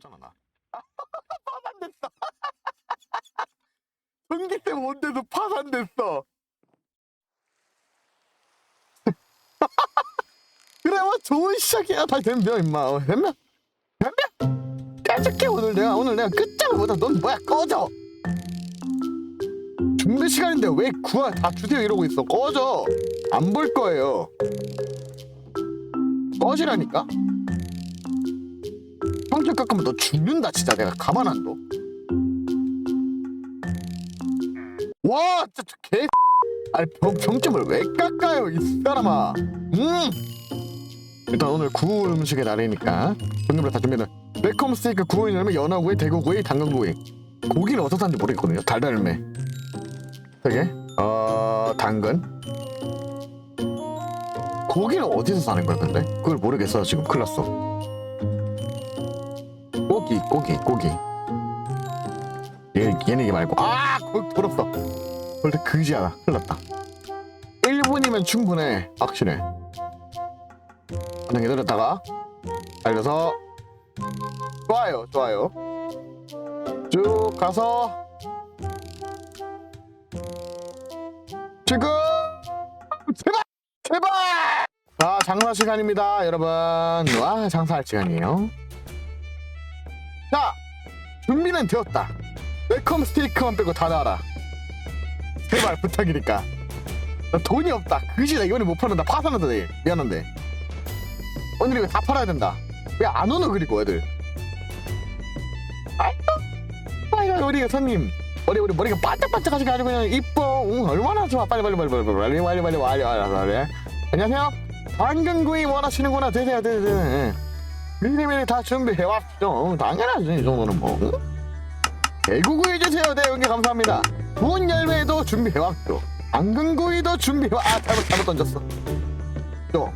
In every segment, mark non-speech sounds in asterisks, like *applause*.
없잖아 나. *laughs* 파산됐어. *laughs* 전기세 뭔데도 파산됐어. *laughs* 그래 뭐 좋은 시작이야. 다 덤벼 임마. 어, 덤벼 덤벼 깨줄게 오늘 내가. 오늘 내가 끝장을 보다 넌 뭐야 꺼져. 준비 시간인데 왜 구화 다 주세요 이러고 있어. 꺼져. 안 볼 거예요. 꺼지라니까 성격 깎으면 너 죽는다 진짜. 내가 가만 안 둬 와 진짜 개 *laughs* 아니 병, 병점을 왜 깎아요 이 사람아. 음! 일단 오늘 구워 음식의 날이니까 오늘부터 다 준비는 매콤 스테이크 구워인 열매 연어구이 대구구이 당근구이. 고기는 어디서 산지 모르겠거든요. 달달매. 되게? 어 당근. 고기는 어디서 사는 거야 근데? 그걸 모르겠어 지금. 큰일 났어 고기 고기 고기. 얘 이게 말고. 아 고- 돌았어 원래 그지야 큰일 났다. 1분이면 충분해. 확실해. 한번 기다렸다가 알려서. 좋아요 좋아요. 쭉 가서. 지금 제발 제발! 자 장사 시간입니다 여러분. 와 장사할 시간이에요. 자 준비는 되었다 웰컴 스테이크만 빼고 다 나와라 제발 부탁이니까 나 돈이 없다 그지나 이번에 못 파는다 파산한다 내일 미안한데 오늘 이거 다 팔아야 된다 왜 안 오노 그리고 애들 아이고 우리 손님 머리 우리 머리가 반짝반짝하지가 아주 그냥 이뻐 응, 얼마나 좋아 빨리 빨리 빨리 빨리 빨리 빨리 빨리 빨리 빨리 안녕하세요 당근구이 원하시는구나 드세요 드세요 예. 미리미리 다 준비해왔죠. 응, 당연하지 이 정도는 뭐 응? 대구구이 주세요. 네 여기 감사합니다. 문 열매도 준비해왔죠 당근구이도 준비해와 아 잘못 잘못 던졌어. 또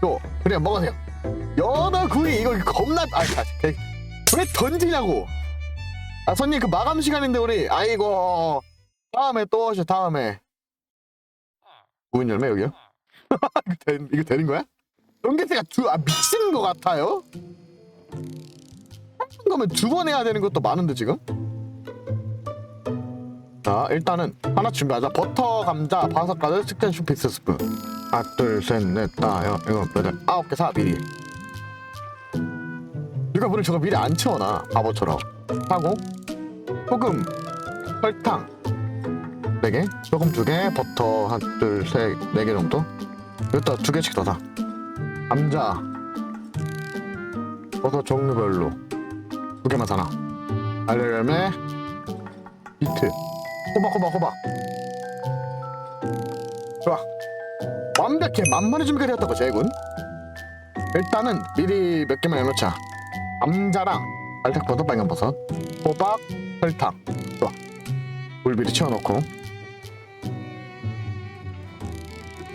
또 그래 먹으세요. 연어 구이 이거 겁나 아 다시 개- 왜 던지냐고. 아 손님 그 마감 시간인데 우리 아이고 다음에 또 오셔 다음에. 문 열매 여기요? *laughs* 이거 되는 거야 전기세가 두, 아 미친 거 같아요? 한 거면 두 번 해야 되는 것도 많은데 지금? 자 일단은 하나 준비하자. 버터 감자 바삭 가득 식전 슈피스 스프 하나 둘셋넷 다섯 일곱 여덟 아홉 개사 미리. 누가 물을 저거 미리 안 채워놔 바보처럼. 하고 소금 설탕. 4개? 소금 2개 버터 한 둘 셋 네 개 정도? 이것도 두 개씩 더사 감자. 버섯 종류별로. 두 개만 사놔. 알열매 비트. 호박 호박 호박. 좋아. 완벽해. 만만히 준비가 되었다고 제군. 일단은 미리 몇 개만 해놓자. 감자랑 알탁버섯 빨간버섯. 호박 설탕. 좋아. 물 미리 채워놓고.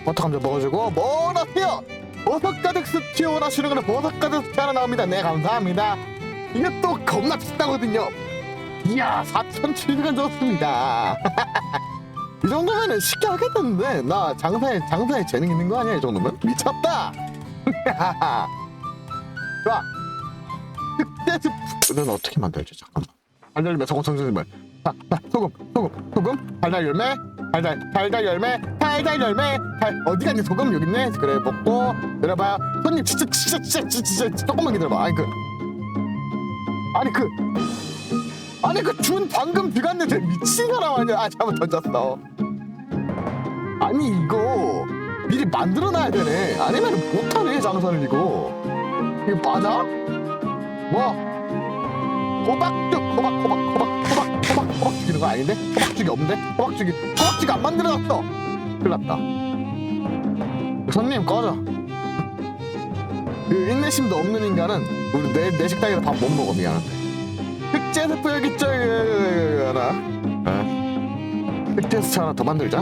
버터 감자 먹어주고 뭐라세요 버섯 가득 스튜 원하시는 거는 버섯 가득 스튜 하나 나옵니다 네 감사합니다 이게 또 겁나 비싸거든요 이야 4,700원 좋습니다 이 정도면은 쉽게 하겠는데 나 장사에 장사에 재능 있는 거 아니야 이 정도면 미쳤다 좋아 특대 스프는 어떻게 만들지 잠깐만 달달열매 소금 소금 자, 자 소금 소금 소금 달달 열매 달달 달달 열매 달달 열매. 달 어디 갔니 소금 여기 있네. 그래 먹고 내려봐요 손님 진짜 진짜 진짜 진짜, 진짜 조금만 기다려봐. 아니 그 아니 그 아니 그 준 방금 들어갔는데 미친 사람 아니야? 아 잘못 던졌어. 아니 이거 미리 만들어놔야 되네. 아니면 못하네 장사를 이거. 이거 맞아? 뭐? 호박죽 호박 호박 호박 호박 호박 호박 죽이는 거 아닌데? 호박 죽이 없는데? 호박 죽이 호박죽 안 만들어놨어. 큰일 났다. 손님 꺼져. 그 인내심도 없는 인간은 우리 내, 내 식당에서 밥 못 먹어 미안한데. 흑제 스프 여기 있죠 여기, 여기, 여기 하나. 어. 흑제 스프 하나 더 만들자.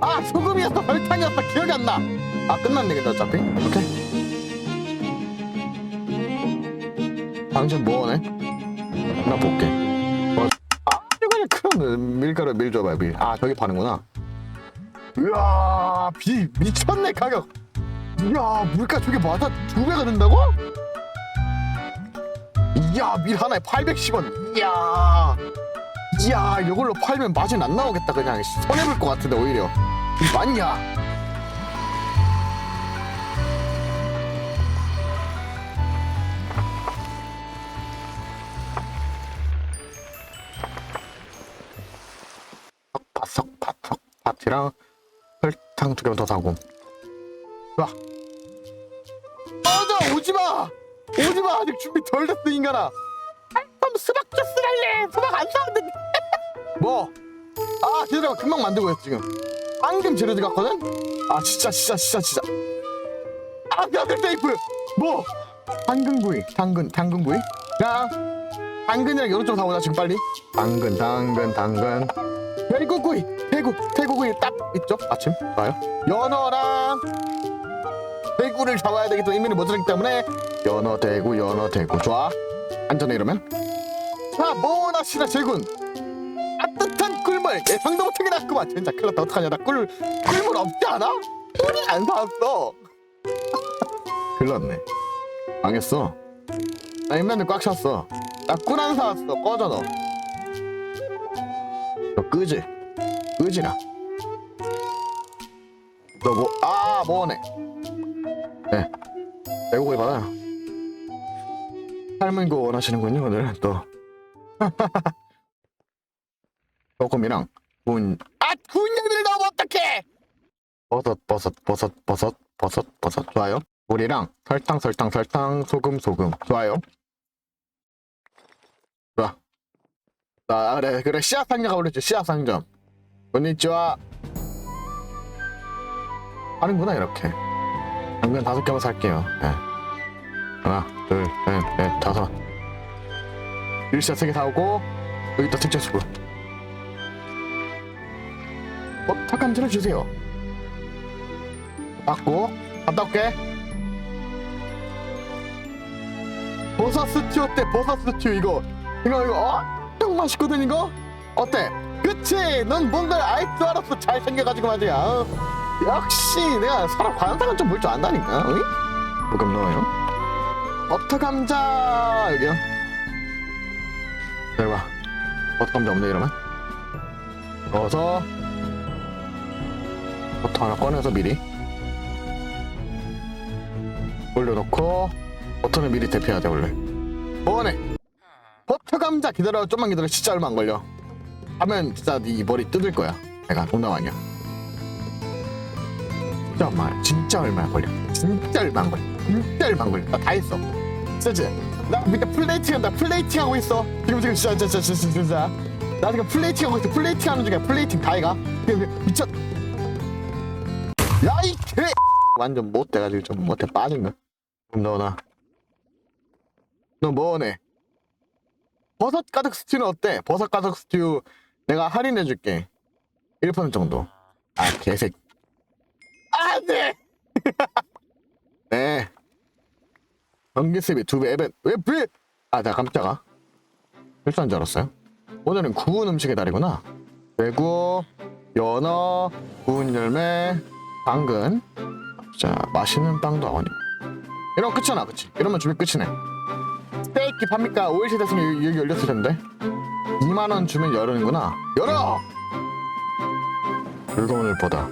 아 소금이었어 설탕이었어. 기억이 안 나 아 끝났네 근데 어차피. 오케이. 당신 뭐하네? 나 볼게. 어, 아 밀가루 밀 줘봐요 밀 아 저기 파는구나. 이야 비 미쳤네 가격. 이야 물가 저게 맞아? 두 배가 된다고? 이야 밀 하나에 810원. 이야. 이야 이걸로 팔면 맛이 안 나오겠다 그냥. 손해 볼 것 같은데 오히려. 이 맞냐 파티랑 설탕 두 개만 더 사고. 좋아 맞아 오지 마! 오지 마! 아직 준비 덜 됐어 인간아. 그럼 수박 주스 할래? 수박 안 사왔는데. *laughs* 뭐? 아 기다려 금방 만들고 있어 지금. 방금 재료 들어갔거든? 아 진짜 진짜 진짜 진짜. 아 야들 테이프. 뭐? 당근구이 당근 당근구이? 야 당근이랑 여러 쪽 사오자 지금 빨리. 당근 당근 당근. 대구구이 대구 대구구이 딱 있죠? 아침? 좋아요. 연어랑 대구를 잡아야 되기 또 이민이 모자라기 때문에 연어 대구 연어 대구. 좋아. 안전해 이러면. 자 모나시나 제군. 따뜻한 꿀물 예상도 못하게 났구만. 진짜 큰일 났다. 어떡하냐. 나 꿀 꿀물 없지 않아? 꿀을 안 사왔어. *laughs* 큰일 났네. 망했어. 나 인벤들 꽉 찼어. 나 꿀 안 사왔어. 꺼져 너. 너 끄지 끄지라 너뭐 아 뭐네 네 내고기 받아요 삶은 거 원하시는군요 오늘 또 *laughs* 소금이랑 군. 아 군년을 넣으면 어떡해? 버섯 버섯 버섯 버섯 버섯 버섯 좋아요. 물이랑 설탕 설탕 설탕 소금 소금 좋아요. 좋아. 아 그래 그래 씨앗 상자가 올렸지 씨앗 상점. 건니치와 하는구나 이렇게. 당근 다섯 개만 살게요. 네. 하나 둘 셋 넷 다섯. 일시앗 세개 사오고 여기다 특제 수고. 어, 탁감지를 주세요. 받고 갔다 올게. 버섯 스튜 어때? 버섯 스튜 이거 이거 이거 엄청 맛있거든 이거. 어때? 그치? 넌 뭔가를 알 줄 알았어. 잘생겨가지고 말이야. 어? 역시 내가 사람 관상은 좀 볼 줄 안다니까. 어이? 조금 넣어요. 버터 감자 여기요. 내려봐. 버터 감자 없네 이러면. 넣어서 버터 하나 꺼내서 미리 올려놓고 버터는 미리 데펴야 돼 원래 뭐네 버터 감자 기다려 좀만 기다려 진짜 얼마 안 걸려 하면 진짜 네 머리 뜯을 거야. 내가 농담 아니야 진짜 얼마 진짜 얼마 안 걸려? 진짜 얼마 안 걸려. 진짜 얼마 안 걸려. 나 다 했어. 진짜지? 나 밑에 플레이팅 한다. 플레이팅 하고 있어. 지금 지금 진짜 진짜 진짜 진짜, 진짜. 나 지금 플레이팅 하고 있어. 플레이팅 하는 중이야. 플레이팅 다 해가. 미쳤 야이 개! 완전 못 돼가지고 좀 못해 빠진 거. 너나. 너 뭐네? 버섯 가득 스튜는 어때? 버섯 가득 스튜 내가 할인해줄게. 1% 정도. 아 개색 안돼! *laughs* 네. 전기세비 두배 에벤 왜 왜 아 나 깜짝아. 실수한 줄 알았어요? 오늘은 구운 음식의 날이구나. 대구 연어 구운 열매 당근. 자 맛있는 빵도 아니 이러면 끝이잖아 그치 이러면 준비 끝이네. 스테이키 팝니까? 오일시 대승이 여기 열렸을 텐데 2만 원 주면 열는구나. 열어! 물건을 보다.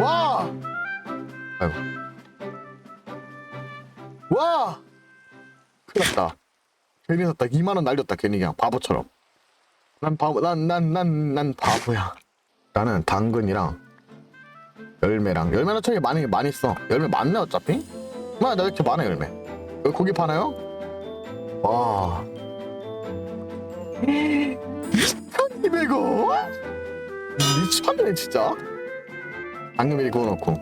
와! 아이고. 와! 큰일 났다. 괜히 샀다. 2만 원 날렸다 괜히 그냥. 바보처럼. 난 바보 난 난 난 난 바보야. 나는 당근이랑 열매랑 열매는 저기 많이 많이 써. 열매 많네 어차피? 뭐야 나 이렇게 많아 열매. 여기 고기 파나요? 와 2200원? 미쳤네 진짜 미리 구워놓고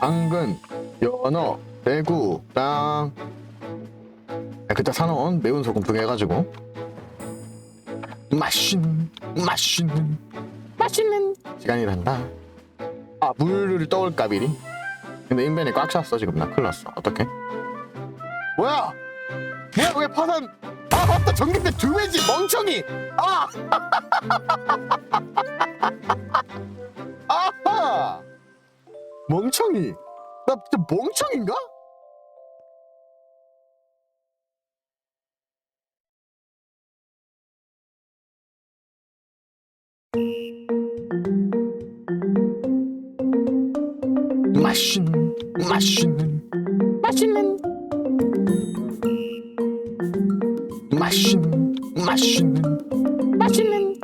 당근 연어 대구 땅 그때 사놓은 매운 소금 두 개 해가지고 맛있는 맛있는 맛있는 시간이란다. 아 물을 떠올까 미리? 근데 인벤이 꽉 찼어 지금 나 큰일 났어 어떡해? 뭐야? 뭐야 왜 파산? 아, 아따 전기대 두 배지 멍청이. 아. *laughs* 아하. 멍청이. 나 진짜 멍청인가? 맛있는 맛있는 맛있는 맛있는. 맛있는.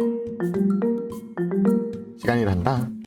시간이란다